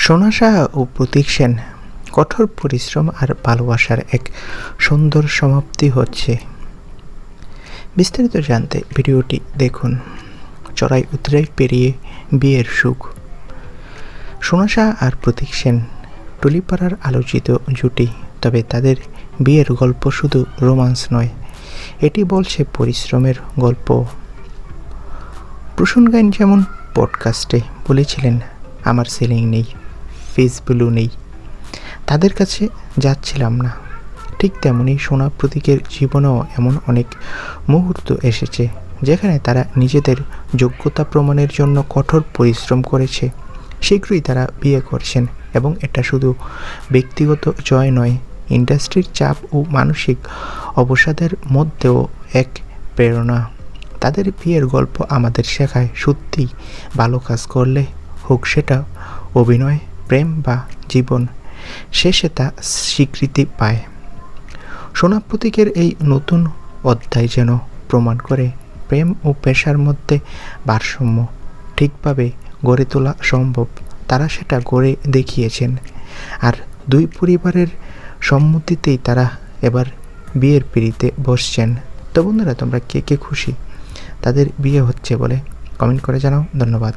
সোনা সাহা ও প্রতীক সেন কঠোর পরিশ্রম আর ভালোবাসার এক সুন্দর সমাপ্তি হচ্ছে। বিস্তারিত জানতে ভিডিওটি দেখুন। চড়াই উতরাই পেরিয়ে বিয়ের সুখ। সোনা শাহ আর প্রতীক সেন টুলিপাড়ার আলোচিত জুটি, তবে তাদের বিয়ের গল্প শুধু রোমান্স নয়, এটি বলছে পরিশ্রমের গল্প। প্রসূন গাইন যেমন পডকাস্টে বলেছিলেন, আমার সিলিং নেই। ফেসবুলও নেই। তাদের কাছে যাচ্ছিলাম না। ঠিক তেমনই সোনা প্রতীকের জীবনেও এমন অনেক মুহূর্ত এসেছে, যেখানে তারা নিজেদের যোগ্যতা প্রমাণের জন্য কঠোর পরিশ্রম করেছে। শীঘ্রই তারা বিয়ে করছেন এবং এটা শুধু ব্যক্তিগত জয় নয়, ইন্ডাস্ট্রির চাপ ও মানসিক অবসাদের মধ্যেও এক প্রেরণা। তাদের বিয়ের গল্প আমাদের শেখায় সত্যি ভালো কাজ করলে হোক সেটা অভিনয় প্রেম বা জীবন শেষে তা স্বীকৃতি পায়। সোনা প্রতীকের এই নতুন অধ্যায় যেন প্রমাণ করে প্রেম ও পেশার মধ্যে ভারসাম্য ঠিকভাবে গড়ে তোলা সম্ভব, তারা সেটা গড়ে দেখিয়েছেন। আর দুই পরিবারের সম্মতিতেই তারা এবার বিয়ের পিড়িতে বসছেন। তো বন্ধুরা, তোমরা কে কে খুশি? তাদের বিয়ে হচ্ছে বলে কমেন্ট করে জানাও। ধন্যবাদ।